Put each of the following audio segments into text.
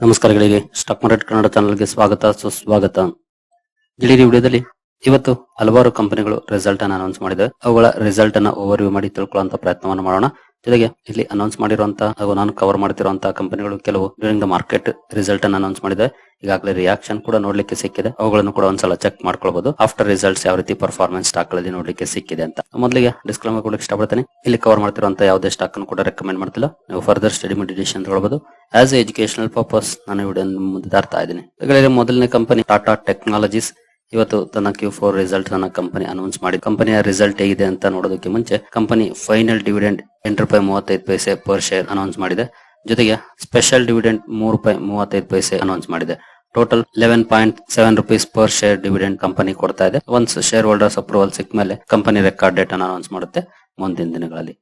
ನಮಸ್ಕಾರಗಳಿಗೆ stock market Kannada ಚಾನಲ್ಗೆ ಸ್ವಾಗತ, ಸುಸ್ವಾಗತ. ಗೆಳೆಯರಿ ವಿಡಿಯೋದಲ್ಲಿ ಇವತ್ತು ಹಲವಾರು ಕಂಪನಿಗಳು ರಿಸಲ್ಟ್ ಅನ್ನು ಅನೌನ್ಸ್ ಮಾಡಿದೆ. ಅವುಗಳ ರಿಸಲ್ಟ್ ಅನ್ನ ಓವರ್ವ್ಯೂ ಮಾಡಿ ತಿಳ್ಕೊಳ್ಳುವಂತ ಪ್ರಯತ್ನವನ್ನು ಮಾಡೋಣ. ಜೊತೆಗೆ ಇಲ್ಲಿ ಅನೌನ್ಸ್ ಮಾಡಿರುವಂತಹ ಹಾಗೂ ನಾನು ಕವರ್ ಮಾಡ್ತಿರುವಂತಹ ಕಂಪನಿಗಳು ಕೆಲವು ಡ್ಯೂರಿಂಗ್ ದ ಮಾರ್ಕೆಟ್ ರಿಸಲ್ಟ್ ಅನ್ನು ಅನೌನ್ಸ್ ಮಾಡಿದೆ. ಈಗಾಗಲೇ ರಿಯಾಕ್ಷನ್ ಕೂಡ ನೋಡ್ಲಿಕ್ಕೆ ಸಿಕ್ಕಿದೆ. ಅವುಗಳನ್ನು ಕೂಡ ಒಂದ್ಸಲ ಚೆಕ್ ಮಾಡ್ಕೊಳ್ಬಹುದು ಆಫ್ಟರ್ ರಿಸಲ್ಟ್ಸ್ ಯಾವ ರೀತಿ ಪರ್ಫಾರ್ಮೆನ್ಸ್ ಸ್ಟಾಕ್ಗಳಲ್ಲಿ ನೋಡ್ಲಿಕ್ಕೆ ಸಿಕ್ಕಿದೆ ಅಂತ. ಮೊದಲಿಗೆ ಡಿಸ್ಕ್ಲೈಮರ್ ಕೊಡಕ್ಕೆ ಇಷ್ಟಪಡ್ತೇನೆ. ಇಲ್ಲಿ ಕವರ್ ಮಾಡ್ತಿರುವಂತ ಯಾವುದೇ ಸ್ಟಾಕ್ ಅನ್ನು ಕೂಡ ರೆಕಮೆಂಡ್ ಮಾಡ್ತಿಲ್ಲ. ನೀವು ಫರ್ದರ್ ಸ್ಟಡಿ ಮೆಡಿಟೇಷನ್ ತಗೊಳ್ಬಹುದು ಆಸ್ ಎ ಎಜುಕೇಶನಲ್ ಪರ್ಪಸ್ ನಾನು ವಿಡಿಯೋ ಮುಂದೆ ತರ್ತಾ ಇದ್ದೀನಿ. ಮೊದಲನೇ ಕಂಪನಿ ಟಾಟಾ ಟೆಕ್ನಾಲಜೀಸ್ ಇವತ್ತು ತನ್ನ ಕ್ಯೂ ಫೋರ್ ರಿಸಲ್ಟ್ ಅನ್ನ ಕಂಪನಿ ಅನೌನ್ಸ್ ಮಾಡಿ. ಕಂಪನಿಯ ರಿಸಲ್ಟ್ ಹೇಗಿದೆ ಅಂತ ನೋಡೋದಕ್ಕೆ ಮುಂಚೆ ಕಂಪನಿ ಫೈನಲ್ ಡಿವಿಡೆಂಡ್ ಎಂಟು ರೂಪಾಯಿ ಮೂವತ್ತೈದು ಪೈಸೆ ಪರ್ ಶೇರ್ ಅನೌನ್ಸ್ ಮಾಡಿದೆ. ಜೊತೆಗೆ ಸ್ಪೆಷಲ್ ಡಿವಿಡೆಂಡ್ ಮೂರು ರೂಪಾಯಿ ಮೂವತ್ತೈದು ಪೈಸೆ ಅನೌನ್ಸ್ ಮಾಡಿದೆ. Total eleven point seven rupees per share dividend company ಕೊಡ್ತಾ ಇದೆ. ಒನ್ಸ್ ಶೇರ್ ಹೋಲ್ಡರ್ಸ್ ಅಪ್ರೂವಲ್ ಸಿಕ್ಕ ಮೇಲೆ ಕಂಪನಿ ರೆಕಾರ್ಡ್ ಡೇಟ್ ಅನ್ನು ಅನೌನ್ಸ್ ಮಾಡುತ್ತೆ ಮುಂದಿನ ದಿನಗಳಲ್ಲಿ.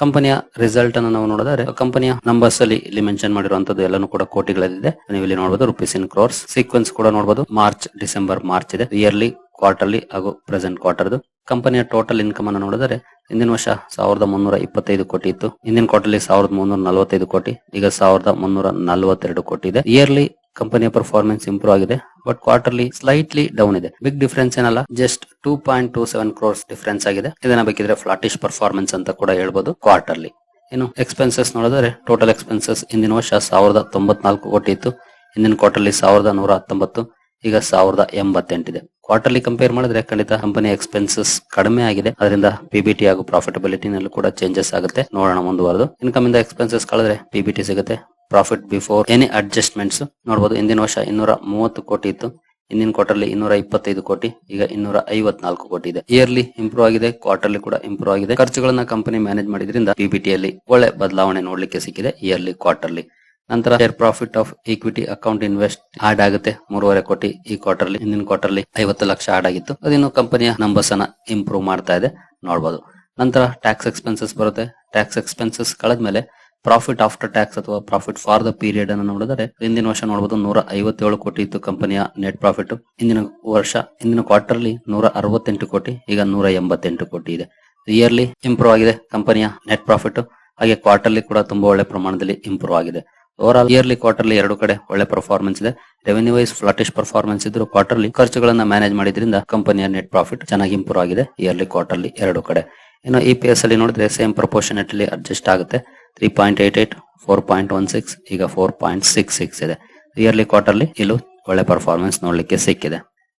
ಕಂಪನಿಯ ರಿಸಲ್ಟ್ ಅನ್ನು ನಾವು ನೋಡಿದರೆ, ಕಂಪನಿಯ ನಂಬರ್ಸ್ ಅಲ್ಲಿ ಇಲ್ಲಿ ಮೆನ್ಷನ್ ಮಾಡಿರುವಂತದ್ದು ಎಲ್ಲಾನು ಕೂಡ ಕೋಟಿಗಳಲ್ಲಿದೆ. ನೀವು ಇಲ್ಲಿ ನೋಡಬಹುದು ರುಪೀಸ್ ಇನ್ ಕ್ರೋರ್ಸ್ ಸೀಕ್ವೆನ್ಸ್ ಕೂಡ ನೋಡಬಹುದು ಮಾರ್ಚ್ ಡಿಸೆಂಬರ್ ಮಾರ್ಚ್ ಇದೆ. ಇಯರ್ಲಿ ಕ್ವಾರ್ಟರ್ಲಿ ಹಾಗೂ ಪ್ರೆಸೆಂಟ್ ಕ್ವಾರ್ಟರ್ದು ಕಂಪನಿಯ ಟೋಟಲ್ ಇನ್ಕಮ್ ಅನ್ನು ನೋಡಿದರೆ ಹಿಂದಿನ ವರ್ಷ ಸಾವಿರದ ಮುನ್ನೂರ ಇಪ್ಪತ್ತೈದು ಕೋಟಿ ಇತ್ತು. ಹಿಂದಿನ ಕ್ವಾರ್ಟರ್ಲಿ ಸಾವಿರದ ಮುನ್ನೂರ ನಲವತ್ತೈದು ಕೋಟಿ. ಈಗ ಸಾವಿರದ ಮುನ್ನೂರ ನಲವತ್ತೆರಡು ಕೋಟಿ ಇದೆ. ಇಯರ್ಲಿ ಕಂಪನಿಯ ಪರ್ಫಾರ್ಮೆನ್ಸ್ ಇಂಪ್ರೂವ್ ಆಗಿದೆ. ಬಟ್ ಕ್ವಾರ್ಟರ್ಲಿ ಸ್ಲೈಟ್ಲಿ ಡೌನ್ ಇದೆ. ಬಿಗ್ ಡಿಫರೆನ್ಸ್ ಏನಲ್ಲ just two point two seven crores difference ಆಗಿದೆ. ಇದನ್ನ ಬೇಕಿದ್ರೆ ಫ್ಲಾಟಿಶ್ ಪರ್ಫಾರ್ಮೆನ್ಸ್ ಅಂತ ಕೂಡ ಹೇಳ್ಬೋದು ಕ್ವಾರ್ಟರ್ಲಿ ಏನು ಎಕ್ಸ್ಪೆನ್ಸಸ್ ನೋಡಿದ್ರೆ ಟೋಟಲ್ ಎಕ್ಸ್ಪೆನ್ಸಸ್ ಹಿಂದಿನ ವರ್ಷ ಸಾವಿರದ ತೊಂಬತ್ನಾಲ್ಕು ಕೋಟಿ ಇತ್ತು ಹಿಂದಿನ ಕ್ವಾರ್ಟರ್ಲಿ ಸಾವಿರದ ನೂರ ಹತ್ತೊಂಬತ್ತು, ಈಗ ಸಾವಿರದ ಎಂಬತ್ತೆಂಟಿದೆ. ಕ್ವಾರ್ಟರ್ಲಿ ಕಂಪೇರ್ ಮಾಡಿದ್ರೆ ಖಂಡಿತ ಕಂಪನಿ ಎಕ್ಸ್ಪೆನ್ಸಸ್ ಕಡಿಮೆ ಆಗಿದೆ. ಅದರಿಂದ ಪಿಬಿಟಿ ಹಾಗೂ ಪ್ರಾಫಿಟಬಿಲಿಟಿ ನಲ್ಲೂ ಕೂಡ ಚೇಂಜಸ್ ಆಗುತ್ತೆ. ನೋಡೋಣ ಮುಂದುವರೆದು. ಇನ್ಕಮ್ ಇಂದ ಎಕ್ಸ್ಪೆನ್ಸಸ್ ಕಳೆದ್ರೆ ಪಿಬಿಟಿ ಸಿಗುತ್ತೆ. ಪ್ರಾಫಿಟ್ ಬಿಫೋರ್ ಎನಿ ಅಡ್ಜಸ್ಟ್ಮೆಂಟ್ಸ್ ನೋಡಬಹುದು ಹಿಂದಿನ ವರ್ಷ ಇನ್ನೂರ ಮೂವತ್ತು ಕೋಟಿ ಇತ್ತು. ಹಿಂದಿನ ಕ್ವಾರ್ಟರ್ಲಿ ಇನ್ನೂರ ಇಪ್ಪತ್ತೈದು ಕೋಟಿ, ಈಗ ಇನ್ನೂರ ಐವತ್ನಾಲ್ಕು ಕೋಟಿ ಇದೆ. ಇಯರ್ಲಿ ಇಂಪ್ರೂವ್ ಆಗಿದೆ ಕ್ವಾರ್ಟರ್ಲಿ ಕೂಡ ಇಂಪ್ರೂವ್ ಆಗಿದೆ. ಖರ್ಚುಗಳನ್ನ ಕಂಪನಿ ಮ್ಯಾನೇಜ್ ಮಾಡಿದ್ರಿಂದ ಪಿಬಿಟಿಯಲ್ಲಿ ಒಳ್ಳೆ ಬದಲಾವಣೆ ನೋಡ್ಲಿಕ್ಕೆ ಸಿಕ್ಕಿದೆ ಇಯರ್ಲಿ ಕ್ವಾರ್ಟರ್ಲಿ ನಂತರ share profit of equity account invest add ಆಗುತ್ತೆ, ಮೂರುವರೆ ಕೋಟಿ ಈ ಕ್ವಾರ್ಟರ್ಲಿ ಹಿಂದಿನ ಕ್ವಾರ್ಟರ್ಲಿ ಐವತ್ತು ಲಕ್ಷ ಆಡ್ ಆಗಿತ್ತು. ಅದಿನ್ನು ಕಂಪನಿಯ ನಂಬರ್ಸ್ ಅನ್ನ ಇಂಪ್ರೂವ್ ಮಾಡ್ತಾ ಇದೆ ನೋಡಬಹುದು ನಂತರ ಟ್ಯಾಕ್ಸ್ ಎಕ್ಸ್ಪೆನ್ಸಸ್ ಬರುತ್ತೆ. ಟ್ಯಾಕ್ಸ್ ಎಕ್ಸ್ಪೆನ್ಸಸ್ ಕಳೆದ್ಮೇಲೆ ಪ್ರಾಫಿಟ್ ಆಫ್ಟರ್ ಟ್ಯಾಕ್ಸ್ ಅಥವಾ ಪ್ರಾಫಿಟ್ ಫಾರ್ ದ ಪೀರಿಯಡ್ ಅನ್ನು ನೋಡಿದರೆ, ಹಿಂದಿನ ವರ್ಷ ನೋಡಬಹುದು ನೂರ ಐವತ್ತೇಳು ಕೋಟಿ ಇತ್ತು ಕಂಪನಿಯ ನೆಟ್ ಪ್ರಾಫಿಟ್ ಹಿಂದಿನ ವರ್ಷ, ಹಿಂದಿನ ಕ್ವಾರ್ಟರ್ಲಿ ನೂರ ಅರವತ್ತೆಂಟು ಕೋಟಿ, ಈಗ ನೂರ ಎಂಬತ್ತೆಂಟು ಕೋಟಿ ಇದೆ. ಇಯರ್ಲಿ ಇಂಪ್ರೂವ್ ಆಗಿದೆ ಕಂಪನಿಯ ನೆಟ್ ಪ್ರಾಫಿಟ್ ಹಾಗೆ ಕ್ವಾರ್ಟರ್ಲಿ ಕೂಡ ತುಂಬಾ ಒಳ್ಳೆ ಪ್ರಮಾಣದಲ್ಲಿ ಇಂಪ್ರೂವ್ ಆಗಿದೆ. ಓವರ್ ಆಲ್ ಇಯರ್ಲಿ ಕ್ವಾರ್ಟರ್ಲಿ ಎರಡು ಕಡೆ ಒಳ್ಳೆ ಪರ್ಫಾರ್ಮೆನ್ಸ್ ಇದೆ. ರೆವೆನ್ಯೂ ವೈಸ್ ಫ್ಲಾಟಿಶ್ ಪರ್ಫಾರ್ಮೆನ್ಸ್ ಇದ್ರು ಕ್ವಾರ್ಟರ್ಲಿ ಖರ್ಚುಗಳನ್ನ ಮ್ಯಾನೇಜ್ ಮಾಡಿದ್ರಿಂದ ಕಂಪನಿಯ ನೆಟ್ ಪ್ರಾಫಿಟ್ ಚೆನ್ನಾಗಿ ಇಂಪ್ರೂವ್ ಆಗಿದೆ. ಇಯರ್ಲಿ ಕ್ವಾರ್ಟರ್ಲಿ ಎರಡು ಕಡೆ. ಇನ್ನು ಇ ಪಿ ಎಸ್ ಅಲ್ಲಿ ನೋಡಿದ್ರೆ ಸೇಮ್ ಪ್ರಪೋರ್ಷನೇಟ್ಲಿ ಅಡ್ಜಸ್ಟ್ ಆಗುತ್ತೆ. Three point eight eight four point one six ಈಗ ಫೋರ್ ಪಾಯಿಂಟ್ ಸಿಕ್ಸ್ ಸಿಕ್ಸ್ ಇದೆ. ಇಯರ್ಲಿ ಕ್ವಾರ್ಟರ್ಲಿ ಇಲ್ಲೂ ಒಳ್ಳೆ ಪರ್ಫಾರ್ಮೆನ್ಸ್ ನೋಡ್ಲಿಕ್ಕೆ ಸಿಕ್ಕಿದೆ.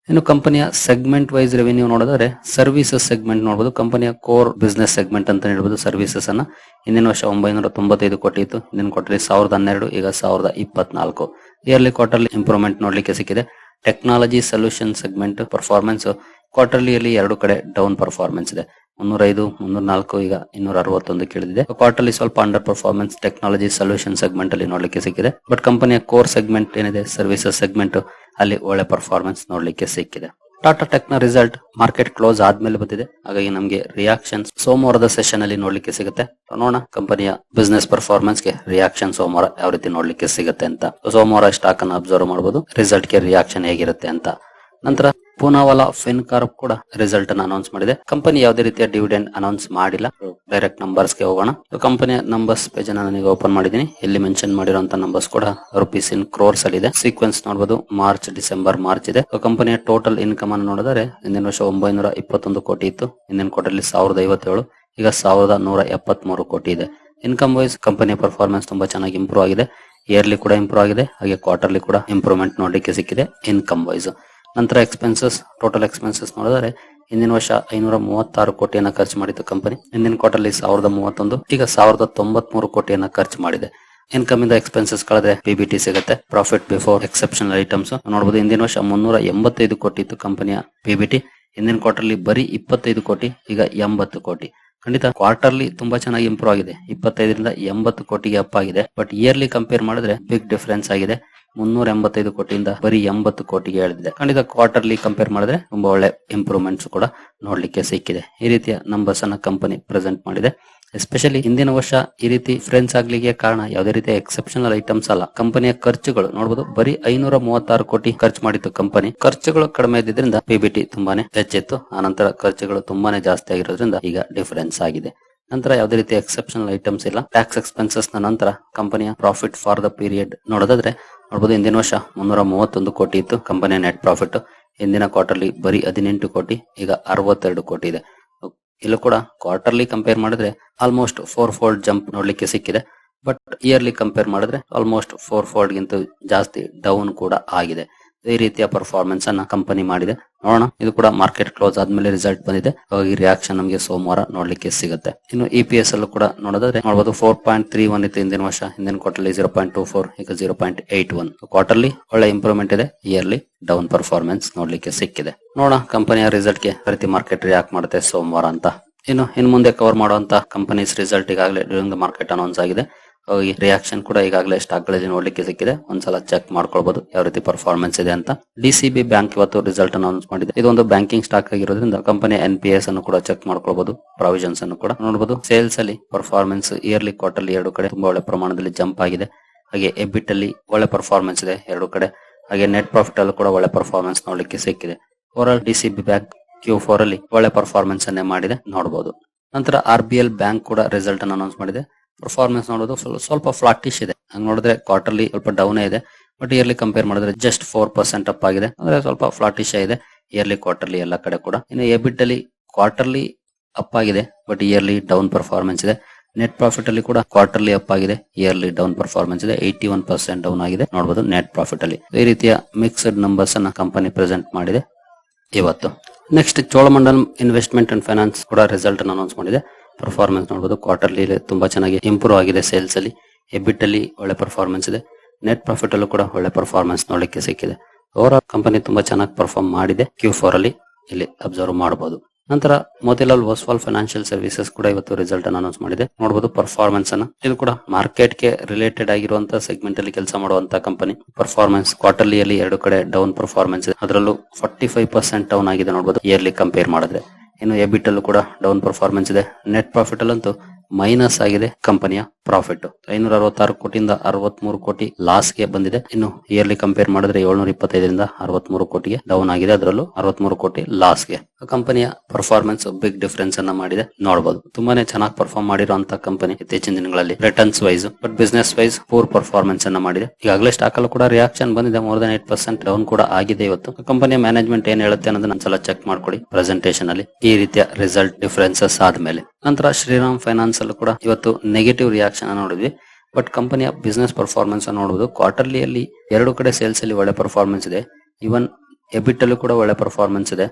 ಇನ್ನು ಕಂಪನಿಯ ಸೆಗ್ಮೆಂಟ್ ವೈಸ್ ರೆವೆನ್ಯೂ ನೋಡಿದ್ರೆ ಸರ್ವಿಸಸ್ ಸೆಗ್ಮೆಂಟ್ ನೋಡಬಹುದು ಕಂಪನಿಯ ಕೋರ್ ಬಿಸ್ನೆಸ್ ಸೆಗ್ಮೆಂಟ್ ಅಂತ ಹೇಳ್ಬೋದು ಸರ್ವಿಸಸ್ ಅನ್ನ. ಹಿಂದಿನ ವರ್ಷ ಒಂಬೈನೂರ ತೊಂಬತ್ತೈದು ಕೋಟಿ ಇತ್ತು. ಹಿಂದಿನ ಕ್ವಾರ್ಟರ್ಲಿ ಸಾವಿರದ ಹನ್ನೆರಡು, ಈಗ ಸಾವಿರದ ಇಪ್ಪತ್ನಾಲ್ಕು. ಇಯರ್ಲಿ ಕ್ವಾರ್ಟರ್ಲಿ ಇಂಪ್ರೂವ್ಮೆಂಟ್ ನೋಡ್ಲಿಕ್ಕೆ ಸಿಕ್ಕಿದೆ. ಟೆಕ್ನಾಲಜಿ ಸೊಲ್ಯೂಷನ್ ಸೆಗ್ಮೆಂಟ್ ಪರ್ಫಾರ್ಮೆನ್ಸ್ ಕ್ವಾರ್ಟರ್ಲಿಯಲ್ಲಿ ಎರಡು ಕಡೆ ಡೌನ್ ಪರ್ಫಾರ್ಮೆನ್ಸ್ ಇದೆ. ಮುನ್ನೂರ ಐದು ಮುನ್ನೂರ ನಾಲ್ಕು ಈಗ ಇನ್ನೂರ ಅರವತ್ತೊಂದು ಕೇಳಿದೆ ಕ್ವಾರ್ಟರ್ಲಿ ಸ್ವಲ್ಪ under performance technology solution segment ಅಲ್ಲಿ ನೋಡ್ಲಿಕ್ಕೆ ಸಿಕ್ಕಿದೆ. ಬಟ್ ಕಂಪನಿಯ ಕೋರ್ ಸೆಗ್ಮೆಂಟ್ ಏನಿದೆ? ಸರ್ವಿಸಸ್ ಸೆಗ್ಮೆಂಟ್ ಅಲ್ಲಿ ಒಳ್ಳೆ ಪರ್ಫಾರ್ಮೆನ್ಸ್ ನೋಡ್ಲಿಕ್ಕೆ ಸಿಕ್ಕಿದೆ. ಟಾಟಾ ಟೆಕ್ನ ರಿಸಲ್ಟ್ ಮಾರ್ಕೆಟ್ ಕ್ಲೋಸ್ ಆದ್ಮೇಲೆ ಬಂದಿದೆ. ಹಾಗಾಗಿ ನಮಗೆ ರಿಯಾಕ್ಷನ್ ಸೋಮವಾರದ ಸೆಷನ್ ಅಲ್ಲಿ ನೋಡ್ಲಿಕ್ಕೆ ಸಿಗುತ್ತೆ. ನೋಡೋಣ ಕಂಪನಿಯ ಬಿಸ್ನೆಸ್ ಪರ್ಫಾರ್ಮೆನ್ಸ್ಗೆ ರಿಯಾಕ್ಷನ್ ಸೋಮವಾರ ಯಾವ ರೀತಿ ನೋಡ್ಲಿಕ್ಕೆ ಸಿಗುತ್ತೆ ಅಂತ. ಸೋಮವಾರ ಸ್ಟಾಕ್ ಅನ್ನು ಅಬ್ಸರ್ವ್ ಮಾಡಬಹುದು ರಿಸಲ್ಟ್ಗೆ ರಿಯಾಕ್ಷನ್ ಹೇಗಿರುತ್ತೆ ಅಂತ. ನಂತರ ಪೂನಾವಾಲಾ ಫಿನ್ಕಾರ್ಪ್ ಕೂಡ ರಿಸಲ್ಟ್ ಅನ್ನು ಅನೌನ್ಸ್ ಮಾಡಿದೆ. ಕಂಪನಿ ಯಾವುದೇ ರೀತಿಯ ಡಿವಿಡೆಂಡ್ ಅನೌನ್ಸ್ ಮಾಡಿಲ್ಲ. ಡೈರೆಕ್ಟ್ ನಂಬರ್ಸ್ಗೆ ಹೋಗೋಣ. ಕಂಪನಿಯ ನಂಬರ್ಸ್ ಪೇಜ್ ಅನ್ನ ನನಗೆ ಓಪನ್ ಮಾಡಿದೀನಿ ಇಲ್ಲಿ ಮೆನ್ಷನ್ ಮಾಡಿರುವಂತ ನಂಬರ್ಸ್ ಕೂಡ ರುಪೀಸ್ ಇನ್ ಕ್ರೋರ್ಸ್ ಅಲ್ಲಿ ಇದೆ ಸೀಕ್ವೆನ್ಸ್ ನೋಡಬಹುದು ಮಾರ್ಚ್ ಡಿಸೆಂಬರ್ ಮಾರ್ಚ್ ಇದೆ ಕಂಪನಿಯ ಟೋಟಲ್ ಇನ್ಕಮ್ ಅನ್ನು ನೋಡಿದರೆ ಹಿಂದಿನ ವರ್ಷ ಒಂಬೈನೂರ ಇಪ್ಪತ್ತೊಂದು ಕೋಟಿ ಇತ್ತು. ಹಿಂದಿನ ಕ್ವಾರ್ಟರ್ಲಿ ಸಾವಿರದ ಐವತ್ತೇಳು. ಈಗ ಸಾವಿರದ ನೂರ ಎಪ್ಪತ್ತ್ ಮೂರು ಕೋಟಿ ಇದೆ. ಇನ್ಕಮ್ ವೈಸ್ ಕಂಪನಿಯ ಪರ್ಫಾರ್ಮೆನ್ಸ್ ತುಂಬಾ ಚೆನ್ನಾಗಿ ಇಂಪ್ರೂವ್ ಆಗಿದೆ. ಇಯರ್ಲಿ ಕೂಡ ಇಂಪ್ರೂವ್ ಆಗಿದೆ. ಹಾಗೆ ಕ್ವಾರ್ಟರ್ಲಿ ಕೂಡ ಇಂಪ್ರೂವ್ಮೆಂಟ್ ನೋಡಲಿಕ್ಕೆ ಸಿಕ್ಕಿದೆ ಇನ್ಕಮ್ ವೈಸ್ ನಂತರ ಎಕ್ಸ್ಪೆನ್ಸಸ್ ಟೋಟಲ್ ಎಕ್ಸ್ಪೆನ್ಸಸ್ ನೋಡಿದರೆ ಹಿಂದಿನ ವರ್ಷ ಐನೂರ ಮೂವತ್ತಾರು ಕೋಟಿಯನ್ನ ಖರ್ಚು ಮಾಡಿತ್ತು ಕಂಪನಿ ಹಿಂದಿನ ಕ್ವಾರ್ಟರ್ಲಿ ಸಾವಿರದ ಮೂವತ್ತೊಂದು, ಈಗ ಸಾವಿರದ ತೊಂಬತ್ಮೂರು ಕೋಟಿಯನ್ನ ಖರ್ಚು ಮಾಡಿದೆ. ಇನ್ಕಮ್ ಇಂದ ಎಕ್ಸ್ಪೆನ್ಸಸ್ ಕಳೆದ್ರೆ ಪಿಬಿಟಿ ಸಿಗುತ್ತೆ ಪ್ರಾಫಿಟ್ ಬಿಫೋರ್ ಎಕ್ಸೆಪ್ಷನಲ್ ಐಟಮ್ಸ್ ನೋಡಬಹುದು ಹಿಂದಿನ ವರ್ಷ ಮುನ್ನೂರ ಎಂಬತ್ತೈದು ಕೋಟಿ ಇತ್ತು ಕಂಪನಿಯ ಪಿಬಿಟಿ ಹಿಂದಿನ ಕ್ವಾರ್ಟರ್ಲಿ ಬರೀ ಇಪ್ಪತ್ತೈದು ಕೋಟಿ, ಈಗ ಎಂಬತ್ತು ಕೋಟಿ. ಖಂಡಿತ ಕ್ವಾರ್ಟರ್ಲಿ ತುಂಬಾ ಚೆನ್ನಾಗಿ ಇಂಪ್ರೂವ್ ಆಗಿದೆ. ಇಪ್ಪತ್ತೈದರಿಂದ ಎಂಬತ್ತು ಕೋಟಿಗೆ ಅಪ್ ಆಗಿದೆ. ಬಟ್ ಇಯರ್ಲಿ ಕಂಪೇರ್ ಮಾಡಿದ್ರೆ ಬಿಗ್ ಡಿಫರೆನ್ಸ್ ಆಗಿದೆ. ಮುನ್ನೂರ ಎಂಬತ್ತೈದು ಕೋಟಿಯಿಂದ ಬರೀ ಎಂಬತ್ತು ಕೋಟಿಗೆ ಹೇಳಿದೆ. ಖಂಡಿತ ಕ್ವಾರ್ಟರ್ಲಿ ಕಂಪೇರ್ ಮಾಡಿದ್ರೆ ತುಂಬಾ ಒಳ್ಳೆ ಇಂಪ್ರೂವ್ಮೆಂಟ್ಸ್ ಕೂಡ ನೋಡ್ಲಿಕ್ಕೆ ಸಿಕ್ಕಿದೆ. ಈ ರೀತಿಯ ನಂಬರ್ಸ್ ಅನ್ನ ಕಂಪನಿ ಪ್ರೆಸೆಂಟ್ ಮಾಡಿದೆ. ಎಸ್ಪೆಷಲಿ ಹಿಂದಿನ ವರ್ಷ ಈ ರೀತಿ ಫ್ರೆಂಡ್ಸ್ ಆಗ್ಲಿಕ್ಕೆ ಕಾರಣ ಯಾವುದೇ ರೀತಿಯ ಎಕ್ಸೆಪ್ಷನಲ್ ಐಟಮ್ಸ್ ಅಲ್ಲ. ಕಂಪನಿಯ ಖರ್ಚುಗಳು ನೋಡಬಹುದು ಬರೀ ಐನೂರ ಮೂವತ್ತಾರು ಕೋಟಿ ಖರ್ಚು ಮಾಡಿತ್ತು ಕಂಪನಿ ಖರ್ಚುಗಳು ಕಡಿಮೆ ಇದ್ದಿದ್ರಿಂದ ಪಿಬಿಟಿ ತುಂಬಾನೇ ಹೆಚ್ಚಿತ್ತು. ಆನಂತರ ಖರ್ಚುಗಳು ತುಂಬಾನೇ ಜಾಸ್ತಿ ಆಗಿರೋದ್ರಿಂದ ಈಗ ಡಿಫರೆನ್ಸ್ ಆಗಿದೆ. ನಂತರ ಯಾವುದೇ ರೀತಿ ಎಕ್ಸೆಪ್ಷನಲ್ ಐಟಮ್ಸ್ ಇಲ್ಲ. ಟ್ಯಾಕ್ಸ್ ಎಕ್ಸ್ಪೆನ್ಸಸ್ ನಂತರ ಕಂಪನಿಯ ಪ್ರಾಫಿಟ್ ಫಾರ್ ದ ಪೀರಿಯಡ್ ನೋಡೋದಾದ್ರೆ ನೋಡಬಹುದು ಹಿಂದಿನ ವರ್ಷ ಮುನ್ನೂರ ಮೂವತ್ತೊಂದು ಕೋಟಿ ಇತ್ತು, ಕಂಪನಿಯ ನೆಟ್ ಪ್ರಾಫಿಟ್ ಹಿಂದಿನ ಕ್ವಾರ್ಟರ್ಲಿ ಬರೀ ಹದಿನೆಂಟು ಕೋಟಿ, ಈಗ ಅರವತ್ತೆರಡು ಕೋಟಿ ಇದೆ. ಇಲ್ಲೂ ಕೂಡ ಕ್ವಾರ್ಟರ್ಲಿ ಕಂಪೇರ್ ಮಾಡಿದ್ರೆ ಆಲ್ಮೋಸ್ಟ್ ಫೋರ್ ಫೋಲ್ಡ್ ಜಂಪ್ ನೋಡ್ಲಿಕ್ಕೆ ಸಿಕ್ಕಿದೆ. ಬಟ್ ಇಯರ್ಲಿ ಕಂಪೇರ್ ಮಾಡಿದ್ರೆ ಆಲ್ಮೋಸ್ಟ್ ಫೋರ್ ಫೋಲ್ಡ್ ಗಿಂತ ಜಾಸ್ತಿ ಡೌನ್ ಕೂಡ ಆಗಿದೆ. ಈ ರೀತಿಯ ಪರ್ಫಾರ್ಮೆನ್ಸ್ ಅನ್ನ ಕಂಪನಿ ಮಾಡಿದೆ. ನೋಡೋಣ, ಇದು ಕೂಡ ಮಾರ್ಕೆಟ್ ಕ್ಲೋಸ್ ಆದ್ಮೇಲೆ ರಿಸಲ್ಟ್ ಬಂದಿದೆ. ಹಾಗಾಗಿ ರಿಯಾಕ್ಷನ್ ನಮಗೆ ಸೋಮವಾರ ನೋಡ್ಲಿಕ್ಕೆ ಸಿಗುತ್ತೆ. ಇನ್ನು ಇ ಪಿ ಎಸ್ ಅಲ್ಲೂ ಕೂಡ ನೋಡೋದಾದ್ರೆ ನೋಡಬಹುದು ಫೋರ್ ಪಾಯಿಂಟ್ ತ್ರೀ ಒನ್ ಇತ್ತು ಹಿಂದಿನ ವರ್ಷ. ಹಿಂದಿನ quarterly zero point two four ಈಗ zero point eight one quarterly ಒಳ್ಳೆ ಇಂಪ್ರೂವ್ಮೆಂಟ್ ಇದೆ. ಇಯರ್ಲಿ ಡೌನ್ ಪರ್ಫಾರ್ಮೆನ್ಸ್ ನೋಡ್ಲಿಕ್ಕೆ ಸಿಕ್ಕಿದೆ. ನೋಡೋಣ ಕಂಪನಿಯ ರಿಸಲ್ಟ್ಗೆ ಪ್ರತಿ ಮಾರ್ಕೆಟ್ ರಿಯಾಕ್ಟ್ ಮಾಡುತ್ತೆ ಸೋಮವಾರ ಅಂತ. ಇನ್ನು ಇನ್ ಮುಂದೆ ಕವರ್ ಮಾಡುವಂತ ಕಂಪನೀಸ್ ರಿಸಲ್ಟ್ ಈಗಾಗಲೇ ಡ್ಯೂರಿಂಗ್ ದ ಮಾರ್ಕೆಟ್ ಅನೌನ್ಸ್ ಆಗಿದೆ. ರಿಯಾಕ್ಷನ್ ಕೂಡ ಈಗಾಗಲೇ ಸ್ಟಾಕ್ಗಳಲ್ಲಿ ನೋಡ್ಲಿಕ್ಕೆ ಸಿಕ್ಕಿದೆ ಒಂದ್ಸಲ ಚೆಕ್ ಮಾಡ್ಕೊಳ್ಬಹುದು ಯಾವ ರೀತಿ ಪರ್ಫಾರ್ಮೆನ್ಸ್ ಇದೆ ಅಂತ. ಡಿಸಿಬಿ ಬ್ಯಾಂಕ್ ಇವತ್ತು ರಿಸಲ್ಟ್ ಅನೌನ್ಸ್ ಮಾಡಿದೆ. ಇದೊಂದು ಬ್ಯಾಂಕಿಂಗ್ ಸ್ಟಾಕ್ ಆಗಿರೋದ್ರಿಂದ ಕಂಪನಿ ಎನ್ ಪಿ ಎಸ್ ಅನ್ನು ಕೂಡ ಚೆಕ್ ಮಾಡ್ಕೊಳ್ಬಹುದು ಪ್ರಾವಿಷನ್ಸ್ ಅನ್ನು ಕೂಡ ನೋಡಬಹುದು ಸೇಲ್ಸ್ ಅಲ್ಲಿ ಪರ್ಫಾರ್ಮೆನ್ಸ್ ಇಯರ್ಲಿ ಕ್ವಾರ್ಟರ್ಲಿ ಎರಡು ಕಡೆ ತುಂಬಾ ಒಳ್ಳೆ ಪ್ರಮಾಣದಲ್ಲಿ ಜಂಪ್ ಆಗಿದೆ. ಹಾಗೆ ಎಬಿಟ್ ಅಲ್ಲಿ ಒಳ್ಳೆ ಪರ್ಫಾರ್ಮೆನ್ಸ್ ಇದೆ ಎರಡು ಕಡೆ. ಹಾಗೆ ನೆಟ್ ಪ್ರಾಫಿಟ್ ಅಲ್ಲೂ ಕೂಡ ಒಳ್ಳೆ ಪರ್ಫಾರ್ಮೆನ್ಸ್ ನೋಡ್ಲಿಕ್ಕೆ ಸಿಕ್ಕಿದೆ. Over D C B bank Q four ಅಲ್ಲಿ ಒಳ್ಳೆ ಪರ್ಫಾರ್ಮೆನ್ಸ್ ಅನ್ನೇ ಮಾಡಿದೆ ನೋಡಬಹುದು ನಂತರ ಆರ್ ಬಿ ಎಲ್ ಬ್ಯಾಂಕ್ ಕೂಡ ರಿಸಲ್ಟ್ ಅನ್ನು ಅನೌನ್ಸ್ ಮಾಡಿದೆ. ಪರ್ಫಾರ್ಮೆನ್ಸ್ ನೋಡೋದು ಸ್ವಲ್ಪ- ಫ್ಲಾಟಿಶ್ ಇದೆ. ಹಂಗ್ ನೋಡಿದ್ರೆ ಕ್ವಾರ್ಟರ್ಲಿ ಸ್ವಲ್ಪ ಡೌನ್ ಇದೆ. ಬಟ್ ಇಯರ್ಲಿ ಕಂಪೇರ್ ಮಾಡಿದ್ರೆ ಜಸ್ಟ್ ಫೋರ್ ಪರ್ಸೆಂಟ್ ಅಪ್ ಆಗಿದೆ. ಅಂದ್ರೆ ಸ್ವಲ್ಪ ಫ್ಲಾಟಿಶ್ ಇದೆ ಇಯರ್ಲಿ ಕ್ವಾರ್ಟರ್ಲಿ ಎಲ್ಲ ಕಡೆ ಕೂಡ. ಇನ್ನು ಎಬಿಟ್ ಅಲ್ಲಿ ಕ್ವಾರ್ಟರ್ಲಿ ಅಪ್ ಆಗಿದೆ. ಬಟ್ ಇಯರ್ಲಿ ಡೌನ್ ಪರ್ಫಾರ್ಮೆನ್ಸ್ ಇದೆ. ನೆಟ್ ಪ್ರಾಫಿಟ್ ಅಲ್ಲಿ ಕೂಡ ಕ್ವಾರ್ಟರ್ಲಿ ಅಪ್ ಆಗಿದೆ. ಇಯರ್ಲಿ ಡೌನ್ ಪರ್ಫಾರ್ಮೆನ್ಸ್ ಇದೆ. ಏಯ್ಟಿ ಒನ್ ಪರ್ಸೆಂಟ್ ಡೌನ್ ಆಗಿದೆ. ನೋಡಬಹುದು ನೆಟ್ ಪ್ರಾಫಿಟ್ ಅಲ್ಲಿ. ಈ ರೀತಿಯ ಮಿಕ್ಸ್ಡ್ ನಂಬರ್ಸ್ ಅನ್ನ ಕಂಪನಿ ಪ್ರೆಸೆಂಟ್ ಮಾಡಿದೆ ಇವತ್ತು. Next Cholamandalam investment and finance ಕೂಡ ರಿಸಲ್ಟ್ ಅನೌನ್ಸ್ ಮಾಡಿದೆ. ಪರ್ಫಾರ್ಮೆನ್ಸ್ ನೋಡಬಹುದು ಕ್ವಾರ್ಟರ್ಲಿ ತುಂಬಾ ಚೆನ್ನಾಗಿ ಇಂಪ್ರೂವ್ ಆಗಿದೆ ಸೇಲ್ಸ್ ಅಲ್ಲಿ. ಎಬಿಟ್ ಅಲ್ಲಿ ಒಳ್ಳೆ ಪರ್ಫಾರ್ಮೆನ್ಸ್ ಇದೆ. ನೆಟ್ ಪ್ರಾಫಿಟ್ ಅಲ್ಲೂ ಕೂಡ ಒಳ್ಳೆ ಪರ್ಫಾರ್ಮೆನ್ಸ್ ನೋಡಲಿಕ್ಕೆ ಸಿಕ್ಕಿದೆ. ಓವರ್ ಆಲ್ ಕಂಪನಿ ತುಂಬಾ ಚೆನ್ನಾಗಿ ಪರ್ಫಾರ್ಮ್ ಮಾಡಿದೆ. ಕ್ಯೂ ಫೋರ್ ಅಲ್ಲಿ ಇಲ್ಲಿ ಅಬ್ಸರ್ವ್ ಮಾಡಬಹುದು ನಂತರ ಮೋತಿಲಾಲ್ ಒಸ್ವಾಲ್ ಫೈನಾನ್ಷಿಯಲ್ ಸರ್ವಿಸಸ್ ಕೂಡ ಇವತ್ತು ರಿಸಲ್ಟ್ ಅನ್ನು ಅನೌನ್ಸ್ ಮಾಡಿದೆ. ನೋಡಬಹುದು ಪರ್ಫಾರ್ಮೆನ್ಸ್ ಅನ್ನ. ಇದು ಕೂಡ ಮಾರ್ಕೆಟ್ಗೆ ರಿಲೇಟೆಡ್ ಆಗಿರುವಂತಹ ಸೆಗ್ಮೆಂಟ್ ಅಲ್ಲಿ ಕೆಲಸ ಮಾಡುವಂತಹ ಕಂಪನಿ ಪರ್ಫಾರ್ಮೆನ್ಸ್ ಕ್ವಾರ್ಟರ್ಲಿ ಅಲ್ಲಿ ಎರಡು ಕಡೆ ಡೌನ್ ಪರ್ಫಾರ್ಮೆನ್ಸ್ ಇದೆ. ಅದರಲ್ಲೂ ಫಾರ್ಟಿ ಫೈವ್ ಪರ್ಸೆಂಟ್ ಡೌನ್ ಆಗಿದೆ ನೋಡಬಹುದು ಇಯರ್ಲಿ ಕಂಪೇರ್ ಮಾಡಿದ್ರೆ. ಇನ್ನು ಎಬಿಟ್ ಅಲ್ಲೂ ಕೂಡ ಡೌನ್ ಪರ್ಫಾರ್ಮೆನ್ಸ್ ಇದೆ. ನೆಟ್ ಪ್ರಾಫಿಟ್ ಅಲ್ಲಂತೂ ಮೈನಸ್ ಆಗಿದೆ ಕಂಪನಿಯ ಪ್ರಾಫಿಟ್. ಐನೂರ ಅರವತ್ತಾರು ಕೋಟಿಯಿಂದ ಅರವತ್ಮೂರು ಕೋಟಿ ಲಾಸ್ಗೆ ಬಂದಿದೆ. ಇನ್ನು ಇಯರ್ಲಿ ಕಂಪೇರ್ ಮಾಡಿದ್ರೆ ಏಳ್ನೂರ ಇಪ್ಪತ್ತೈದರಿಂದ ಅರವತ್ಮೂರು ಕೋಟಿಗೆ ಡೌನ್ ಆಗಿದೆ. ಅದರಲ್ಲೂ ಅರವತ್ಮೂರು ಕೋಟಿ ಲಾಸ್ಗೆ. ಕಂಪನಿಯ ಪರ್ಫಾರ್ಮೆನ್ಸ್ ಬಿಗ್ ಡಿಫರೆನ್ಸ್ ಅನ್ನ ಮಾಡಿದೆ. ನೋಡಬಹುದು ತುಂಬಾನೇ ಚೆನ್ನಾಗಿ ಪರ್ಫಾರ್ಮ್ ಮಾಡಿರುವಂತಹ ಕಂಪನಿ ಇತ್ತೀಚಿನ ದಿನಗಳಲ್ಲಿ returns wise but business wise poor performance ಅನ್ನ ಮಾಡಿದೆ. ಈಗಾಗಲೇ ಸ್ಟಾಕ್ ಅಲ್ಲೂ ಕೂಡ ರಿಯಾಕ್ಷನ್ ಬಂದಿದೆ. More than eight percent down ಕೂಡ ಆಗಿದೆ ಇವತ್ತು. ಕಂಪನಿಯ ಮ್ಯಾನೇಜ್ಮೆಂಟ್ ಏನ್ ಹೇಳುತ್ತೆ ಅನ್ನೋದನ್ನ ಒಂದ್ಸಲ ಚೆಕ್ ಮಾಡ್ಕೊಳ್ಳಿ ಪ್ರೆಸೆಂಟೇಷನ್ ಅಲ್ಲಿ. ಈ ರೀತಿಯ ರಿಸಲ್ಟ್ ಡಿಫರೆನ್ಸಸ್ ಆದ್ಮೇಲೆ. ನಂತರ ಶ್ರೀರಾಮ್ ಫೈನಾನ್ಸ್ ಅಲ್ಲೂ ಕೂಡ ಇವತ್ತು ನೆಗೆಟಿವ್ ರಿಯಾಕ್ಷನ್ ನೋಡಿದ್ವಿ. ಬಟ್ ಕಂಪನಿಯ ಬಿಸ್ನೆಸ್ ಪರ್ಫಾರ್ಮೆನ್ಸ್ ನೋಡಬಹುದು ಕ್ವಾರ್ಟರ್ಲಿ ಅಲ್ಲಿ ಎರಡು ಕಡೆ ಸೇಲ್ಸ್ ಅಲ್ಲಿ ಒಳ್ಳೆ ಪರ್ಫಾರ್ಮೆನ್ಸ್ ಇದೆ. ಇವನ್ ಎಬಿಟ್ ಅಲ್ಲೂ ಕೂಡ ಒಳ್ಳೆ ಪರ್ಫಾರ್ಮೆನ್ಸ್ ಇದೆ.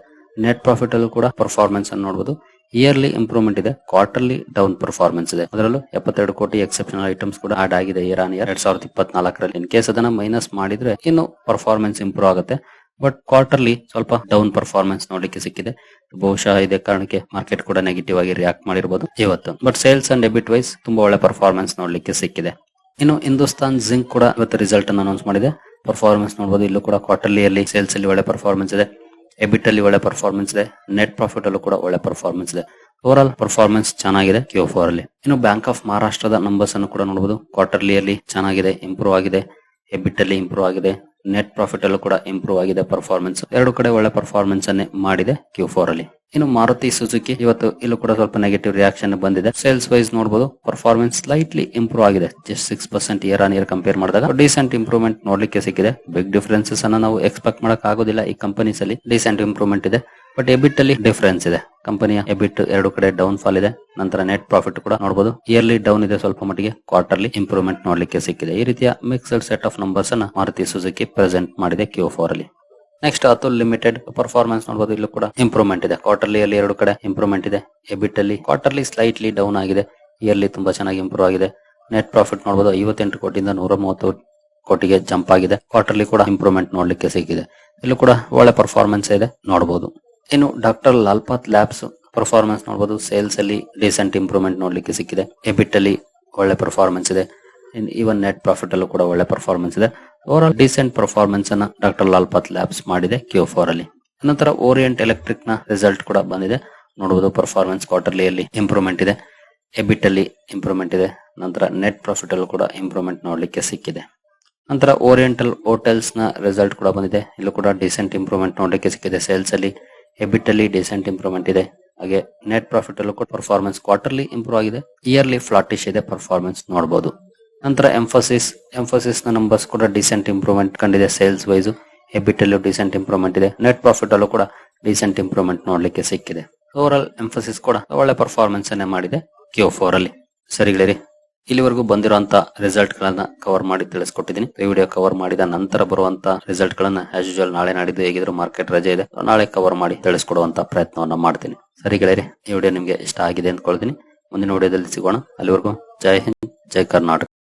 ನೆಟ್ ಪ್ರಾಫಿಟ್ ಅಲ್ಲೂ ಕೂಡ ಪರ್ಫಾರ್ಮೆನ್ಸ್ ಅನ್ನು ನೋಡಬಹುದು ಇಯರ್ಲಿ ಇಂಪ್ರೂವ್ಮೆಂಟ್ ಇದೆ. ಕ್ವಾರ್ಟರ್ಲಿ ಡೌನ್ ಪರ್ಫಾರ್ಮೆನ್ಸ್ ಇದೆ. ಅದರಲ್ಲೂ ಎಪ್ಪತ್ತೆರಡು ಕೋಟಿ ಎಕ್ಸೆಪ್ಷನಲ್ ಐಟಮ್ಸ್ ಕೂಡ ಆಡ್ ಆಗಿದೆ ಇಯರ್ ಇಯರ್ ಎರಡ್ ಸಾವಿರದ ಇಪ್ಪತ್ನಾಲ್ಕರಲ್ಲಿ. ಇನ್ ಕೇಸ್ ಅದನ್ನ ಮೈನಸ್ ಮಾಡಿದ್ರೆ ಇನ್ನು ಪರ್ಫಾರ್ಮೆನ್ಸ್ ಇಂಪ್ರೂವ್ ಆಗುತ್ತೆ. ಬಟ್ ಕ್ವಾರ್ಟರ್ಲಿ ಸ್ವಲ್ಪ ಡೌನ್ ಪರ್ಫಾರ್ಮೆನ್ಸ್ ನೋಡಲಿಕ್ಕೆ ಸಿಕ್ಕಿದೆ. ಬಹುಶಃ ಇದೇ ಕಾರಣಕ್ಕೆ ಮಾರ್ಕೆಟ್ ಕೂಡ ನೆಗೆಟಿವ್ ಆಗಿ ರಿಯಾಕ್ಟ್ ಮಾಡಿರಬಹುದು ಇವತ್ತು. But sales and debit wise ತುಂಬಾ ಒಳ್ಳೆ ಪರ್ಫಾರ್ಮೆನ್ಸ್ ನೋಡಲಿಕ್ಕೆ ಸಿಕ್ಕಿದೆ. ಇನ್ನು ಹಿಂದೂಸ್ತಾನ್ ಜಿಂಕ್ ಕೂಡ ಇವತ್ತು ರಿಸಲ್ಟ್ ಅನ್ನು ಅನೌನ್ಸ್ ಮಾಡಿದೆ. ಪರ್ಫಾರ್ಮೆನ್ಸ್ ನೋಡಬಹುದು ಇಲ್ಲೂ ಕೂಡ ಕ್ವಾರ್ಟರ್ಲಿ ಅಲ್ಲಿ ಸೇಲ್ಸ್ ಅಲ್ಲಿ ಒಳ್ಳೆ ಪರ್ಫಾರ್ಮೆನ್ಸ್ ಇದೆ. ಎಬಿಟ್ ಅಲ್ಲಿ ಒಳ್ಳೆ ಪರ್ಫಾರ್ಮೆನ್ಸ್ ಇದೆ. ನೆಟ್ ಪ್ರಾಫಿಟ್ ಅಲ್ಲೂ ಕೂಡ ಒಳ್ಳೆ ಪರ್ಫಾರ್ಮೆನ್ಸ್ ಇದೆ. ಓವರ್ ಆಲ್ ಪರ್ಫಾರ್ಮೆನ್ಸ್ ಚೆನ್ನಾಗಿದೆ ಕ್ಯೂ ಫೋರ್ ಅಲ್ಲಿ. ಇನ್ನು ಬ್ಯಾಂಕ್ ಆಫ್ ಮಹಾರಾಷ್ಟ್ರದ ನಂಬರ್ಸ್ ಅನ್ನು ಕೂಡ ನೋಡಬಹುದು ಕ್ವಾರ್ಟರ್ಲಿ ಅಲ್ಲಿ ಚೆನ್ನಾಗಿದೆ ಇಂಪ್ರೂವ್ ಆಗಿದೆ. ಎಬಿಟ್ ಅಲ್ಲಿ ಇಂಪ್ರೂವ್ ಆಗಿದೆ. ನೆಟ್ ಪ್ರಾಫಿಟ್ ಅಲ್ಲೂ ಕೂಡ ಇಂಪ್ರೂವ್ ಆಗಿದೆ ಪರ್ಫಾರ್ಮೆನ್ಸ್ ಎರಡು ಕಡೆ ಒಳ್ಳೆ ಪರ್ಫಾರ್ಮೆನ್ಸ್ ಅನ್ನೇ ಮಾಡಿದೆ ಕ್ಯೂ ಫೋರ್ ಅಲ್ಲಿ. ಇನ್ನು ಮಾರುತಿ ಸುಜುಕಿ ಇವತ್ತು ಇಲ್ಲೂ ಕೂಡ ಸ್ವಲ್ಪ ನೆಗೆಟಿವ್ ರಿಯಾಕ್ಷನ್ ಬಂದಿದೆ. ಸೇಲ್ಸ್ ವೈಸ್ ನೋಡಬಹುದು ಪರ್ಫಾರ್ಮೆನ್ಸ್ ಸ್ಲೈಟ್ಲಿ ಇಂಪ್ರೂವ್ ಆಗಿದೆ. Just six percent year on year compare ಮಾಡಿದಾಗ ಡಿಸೆಂಟ್ ಇಂಪ್ರೂವ್ಮೆಂಟ್ ನೋಡ್ಲಿಕ್ಕೆ ಸಿಕ್ಕಿದೆ. ಬಿಗ್ ಡಿಫರೆನ್ಸಸ್ ಅನ್ನ ನಾವು ಎಕ್ಸ್ಪೆಕ್ಟ್ ಮಾಡಕ್ ಆಗೋದಿಲ್ಲ ಈ ಕಂಪನೀಸ್ ಅಲ್ಲಿ. ಡಿಸೆಂಟ್ ಇಂಪ್ರೂವ್ಮೆಂಟ್ ಇದೆ. ಬಟ್ ಎಬಿಟ್ ಅಲ್ಲಿ ಡಿಫರೆನ್ಸ್ ಇದೆ. ಕಂಪನಿಯ ಎಬಿಟ್ ಎರಡು ಕಡೆ ಡೌನ್ ಫಾಲ್ ಇದೆ. ನಂತರ ನೆಟ್ ಪ್ರಾಫಿಟ್ ಕೂಡ ನೋಡಬಹುದು ಇಯರ್ಲಿ ಡೌನ್ ಇದೆ ಸ್ವಲ್ಪ ಮಟ್ಟಿಗೆ. ಕ್ವಾರ್ಟರ್ಲಿ ಇಂಪ್ರೂವ್ಮೆಂಟ್ ನೋಡ್ಲಿಕ್ಕೆ ಸಿಕ್ಕಿದೆ. ಈ ರೀತಿಯ ಮಿಕ್ಸ್ಡ್ ಸೆಟ್ ಆಫ್ ನಂಬರ್ಸ್ ಅನ್ನ ಮಾರುತಿ ಸುಜುಕಿ ಪ್ರೆಸೆಂಟ್ ಮಾಡಿದೆ ಕ್ಯೂ ಫೋರ್ ಅಲ್ಲಿ. ನೆಕ್ಸ್ಟ್ ಅತುಲ್ ಲಿಮಿಟೆಡ್ ಪರ್ಫಾರ್ಮೆನ್ಸ್ ನೋಡಬಹುದು ಇಲ್ಲೂ ಕೂಡ ಇಂಪ್ರೂವ್ಮೆಂಟ್ ಇದೆ. ಕ್ವಾರ್ಟರ್ಲಿ ಅಲ್ಲಿ ಎರಡು ಕಡೆ ಇಂಪ್ರೂವ್ಮೆಂಟ್ ಇದೆ. ಎಬಿಟ್ ಅಲ್ಲಿ ಕ್ವಾರ್ಟರ್ಲಿ ಸ್ಲೈಟ್ಲಿ ಡೌನ್ ಆಗಿದೆ. ಇಯರ್ಲಿ ತುಂಬಾ ಚೆನ್ನಾಗಿ ಇಂಪ್ರೂವ್ ಆಗಿದೆ. ನೆಟ್ ಪ್ರಾಫಿಟ್ ನೋಡಬಹುದು ಐವತ್ತೆಂಟು ಕೋಟಿಯಿಂದ ನೂರ ಮೂವತ್ತು ಕೋಟಿಗೆ ಜಂಪ್ ಆಗಿದೆ. ಕ್ವಾರ್ಟರ್ಲಿ ಕೂಡ ಇಂಪ್ರೂವ್ಮೆಂಟ್ ನೋಡ್ಲಿಕ್ಕೆ ಸಿಕ್ಕಿದೆ. ಇಲ್ಲೂ ಕೂಡ ಒಳ್ಳೆ ಪರ್ಫಾರ್ಮೆನ್ಸ್ ಇದೆ. ನೋಡಬಹುದು ಇನ್ನು ಡಾಕ್ಟರ್ ಲಾಲ್ಪಾತ್ ಲ್ಯಾಬ್ಸ್ ಪರ್ಫಾರ್ಮೆನ್ಸ್ ನೋಡಬಹುದು ಸೇಲ್ಸ್ ಅಲ್ಲಿ ರೀಸೆಂಟ್ ಇಂಪ್ರೂವ್ಮೆಂಟ್ ನೋಡ್ಲಿಕ್ಕೆ ಸಿಕ್ಕಿದೆ. ಎಬಿಟ್ ಅಲ್ಲಿ ಒಳ್ಳೆ ಪರ್ಫಾರ್ಮೆನ್ಸ್ ಇದೆ. ಈವನ್ ನೆಟ್ ಪ್ರಾಫಿಟ್ ಅಲ್ಲೂ ಕೂಡ ಒಳ್ಳೆ ಪರ್ಫಾರ್ಮೆನ್ಸ್ ಇದೆ. ಓವರ್ ಆಲ್ ಡಿಸೆಂಟ್ ಪರ್ಫಾರ್ಮೆನ್ಸ್ ಅನ್ನ ಡಾಕ್ಟರ್ ಲಾಲ್ಪಾತ್ ಲ್ಯಾಬ್ಸ್ ಮಾಡಿದೆ ಕ್ಯೂ ಫೋರ್ ಅಲ್ಲಿ. ನಂತರ ಓರಿಯಂಟ್ ಎಲೆಕ್ಟ್ರಿಕ್ನ ರಿಸಲ್ಟ್ ಕೂಡ ಬಂದಿದೆ. ನೋಡಬಹುದು ಪರ್ಫಾರ್ಮೆನ್ಸ್ ಕ್ವಾರ್ಟರ್ಲಿ ಅಲ್ಲಿ ಇಂಪ್ರೂವ್ಮೆಂಟ್ ಇದೆ. ಎಬಿಟ್ ಅಲ್ಲಿ ಇಂಪ್ರೂವ್ಮೆಂಟ್ ಇದೆ. ನಂತರ ನೆಟ್ ಪ್ರಾಫಿಟ್ ಅಲ್ಲೂ ಕೂಡ ಇಂಪ್ರೂವ್ಮೆಂಟ್ ನೋಡ್ಲಿಕ್ಕೆ ಸಿಕ್ಕಿದೆ. ನಂತರ ಓರಿಯೆಂಟಲ್ ಹೋಟೆಲ್ಸ್ನ ರಿಸಲ್ಟ್ ಕೂಡ ಬಂದಿದೆ. ಇಲ್ಲೂ ಕೂಡ ಡಿಸೆಂಟ್ ಇಂಪ್ರೂವ್ಮೆಂಟ್ ನೋಡ್ಲಿಕ್ಕೆ ಸಿಕ್ಕಿದೆ. ಸೇಲ್ಸ್ ಅಲ್ಲಿ ಎಬಿಟ್ ಅಲ್ಲಿ ಡಿಸೆಂಟ್ ಇಂಪ್ರೂವ್ಮೆಂಟ್ ಇದೆ. ಹಾಗೆ ನೆಟ್ ಪ್ರಾಫಿಟ್ ಅಲ್ಲೂ ಕೂಡ ಪರ್ಫಾರ್ಮೆನ್ಸ್ ಕ್ವಾರ್ಟರ್ಲಿ ಇಂಪ್ರೂವ್ ಆಗಿದೆ. ಇಯರ್ಲಿ ಫ್ಲಾಟಿಶ್ ಇದೆ ಪರ್ಫಾರ್ಮೆನ್ಸ್ ನೋಡಬಹುದು ನಂತರ ಎಂಫೋಸಿಸ್ ಎಂಫೋಸಿಸ್ನ ನಂಬರ್ಸ್ ಕೂಡ ಡಿಸೆಂಟ್ ಇಂಪ್ರೂವ್ಮೆಂಟ್ ಕಂಡಿದೆ ಸೇಲ್ಸ್ ವೈಸ್ ಎಬಿಟ್ ಅಲ್ಲೂ ಡಿಸೆಂಟ್ ಇಂಪ್ರೂವ್ಮೆಂಟ್ ಇದೆ. ನೆಟ್ ಪ್ರಾಫಿಟ್ ಅಲ್ಲೂ ಕೂಡ ಡಿಸೆಂಟ್ ಇಂಪ್ರೂವ್ಮೆಂಟ್ ನೋಡ್ಲಿಕ್ಕೆ ಸಿಕ್ಕಿದೆ. ಓವರ್ ಆಲ್ ಎಂಫೋಸಿಸ್ ಕೂಡ ಒಳ್ಳೆ ಪರ್ಫಾರ್ಮೆನ್ಸ್ ಅನ್ನೇ ಮಾಡಿದೆ ಕ್ಯೂ ಫೋರ್ ಅಲ್ಲಿ. ಸರಿ ಗೆಳೆಯರಿ ಇಲ್ಲಿವರೆಗೂ ಬಂದಿರುವಂತ ರಿಸಲ್ಟ್ ಗಳನ್ನ ಕವರ್ ಮಾಡಿ ತಿಳಿಸ್ಕೊಟ್ಟಿದ್ದೀನಿ. ಈ ವಿಡಿಯೋ ಕವರ್ ಮಾಡಿದ ನಂತರ ಬರುವಂತ ರಿಸಲ್ಟ್ ಗಳನ್ನ ಆಸ್ ಯೂಶಲ್ ನಾಳೆ ನಾಡಿದ್ದು ಹೇಗಿದ್ರು ಮಾರ್ಕೆಟ್ ರಜೆ ಇದೆ. ನಾಳೆ ಕವರ್ ಮಾಡಿ ತಿಳಿಸ್ಕೊಡುವಂತ ಪ್ರಯತ್ನವನ್ನ ಮಾಡ್ತೀನಿ. ಸರಿ ಗೆಳೆಯರಿ, ಈ ವಿಡಿಯೋ ನಿಮ್ಗೆ ಇಷ್ಟ ಆಗಿದೆ ಅಂದ್ಕೊಳ್ತೀನಿ. ಮುಂದಿನ ವಿಡಿಯೋದಲ್ಲಿ ಸಿಗೋಣ. ಅಲ್ಲಿವರೆಗೂ ಜೈ ಹಿಂದ್, ಜೈ ಕರ್ನಾಟಕ.